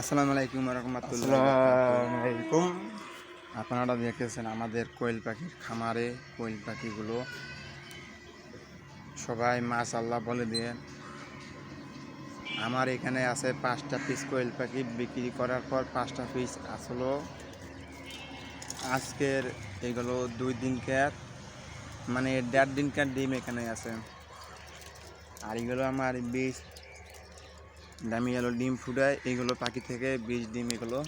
আসসালামু আলাইকুম আলাইকুম। আপনারা দেখেছেন আমাদের কোয়েল পাখির খামারে কোয়েল পাখিগুলো। সবাই মাছ আল্লাহ বলে দিয়ে আমার এখানে আছে পাঁচটা পিস কোয়েল পাখি বিক্রি করার পর পাঁচটা পিস আসলো। আজকের এগুলো দুই দিনকার মানে দেড় দিনকার ডিম এখানে আছে। আর এগুলো আমার বিশ দামি এলো ডিম ফুটায়, এগুলো পাখি থেকে বীজ, ডিম এগুলো।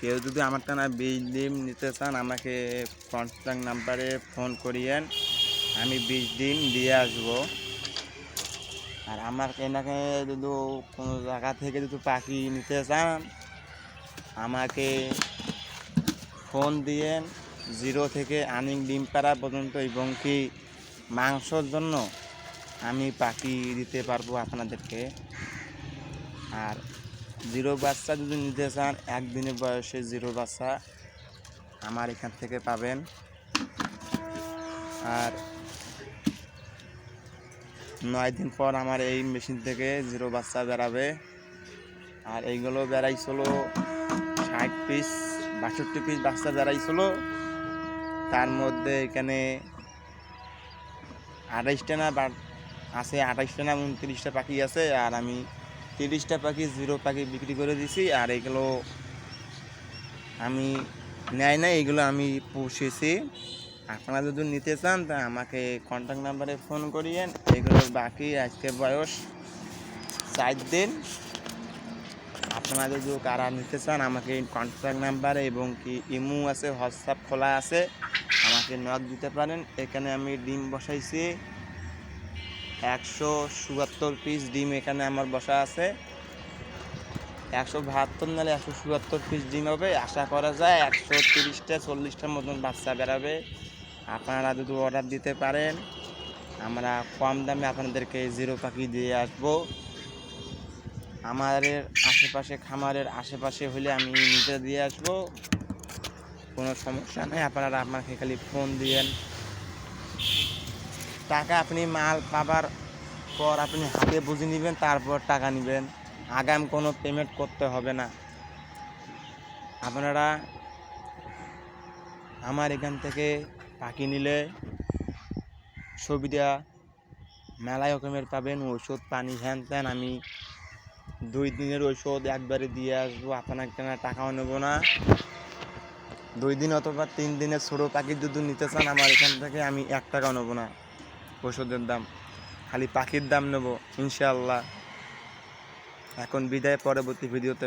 কেউ যদি আমার টানা বীজ, ডিম নিতে চান, আমাকে কন্ট্যাক্ট নাম্বারে ফোন করিয়েন। আমি বীজ, ডিম দিয়ে আসব। আর আমার এনাকে যদি কোনো জায়গা থেকে যদি পাখি নিতে চান, আমাকে ফোন দিয়েন। জিরো থেকে আনিং ডিম পাড়া পর্যন্ত এবং কি মাংসর জন্য আমি পাখি দিতে পারব আপনাদেরকে। আর জিরো বাচ্চা যদি নিতে চান, একদিনের বয়সে জিরো বাচ্চা আমার এখান থেকে পাবেন। আর নয় দিন পর আমার এই মেশিন থেকে জিরো বাচ্চা বেরাবে। আর এইগুলো বেড়াইছিল ষাট পিস, বাষট্টি পিস বাচ্চা বেড়াইছিল তার মধ্যে এখানে আঠাইশটা না আছে আঠাইশটা না উনত্রিশটা পাখি আছে, আর আমি তিরিশটা পাখি, জিরো পাখি বিক্রি করে দিছি, আর এগুলো আমি নেয় না এগুলো আমি পুষেছি। আপনারা যদি নিতে চান, তা আমাকে কন্ট্যাক্ট নাম্বারে ফোন করিয়েন। এগুলোর বাকি আজকে বয়স চার দিন। আপনারা যদি কারা নিতে চান, আমাকে কন্ট্যাক্ট নাম্বারে এবং কি ইমু আছে, হোয়াটসঅ্যাপ খোলা আছে, আমাকে নক দিতে পারেন। এখানে আমি ডিম বসাইছি। একশো চুয়াত্তর পিস ডিম এখানে আমার বসা আছে। একশো বাহাত্তর নাহলে একশো চুয়াত্তর পিস ডিম হবে। আশা করা যায় একশো তিরিশটা, চল্লিশটার মতন বাচ্চা বেরাবে। আপনারা যদি অর্ডার দিতে পারেন, আমরা কম দামে আপনাদেরকে জিরো পাখি দিয়ে আসব। আমাদের আশেপাশে, খামারের আশেপাশে হলে আমি নিজে দিয়ে আসব। কোনো সমস্যা নেই, আপনারা আপনাকে খালি ফোন দিয়েন। টাকা আপনি মাল পাবার পর আপনি হাতে বুঝে নেবেন, তারপর টাকা নেবেন। আগাম কোনো পেমেন্ট করতে হবে না। আপনারা আমার এখান থেকে পাখি নিলে সুবিধা মেলায় রকমের পাবেন, ওষুধ, পানি, হ্যান ত্যান। আমি দুই দিনের ওষুধ একবারে দিয়ে আসব, আপনাকে না টাকাও নেব না। দুই দিন অথবা তিন দিনের ছোটো পাখি যদি নিতে চান আমার এখান থেকে আমি এক টাকাও নেব না। ওষুধের দাম খালি পাখির দাম নেব ইনশাল্লাহ এখন বিদায় পরবর্তী ভিডিওতে